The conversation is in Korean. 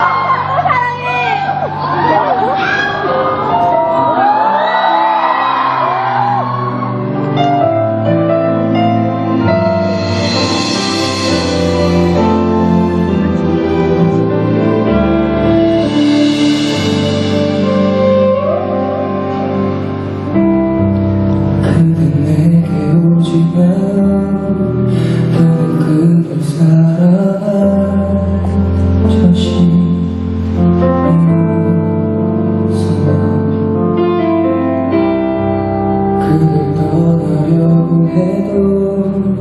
Oh! 나를 떠나려고 해도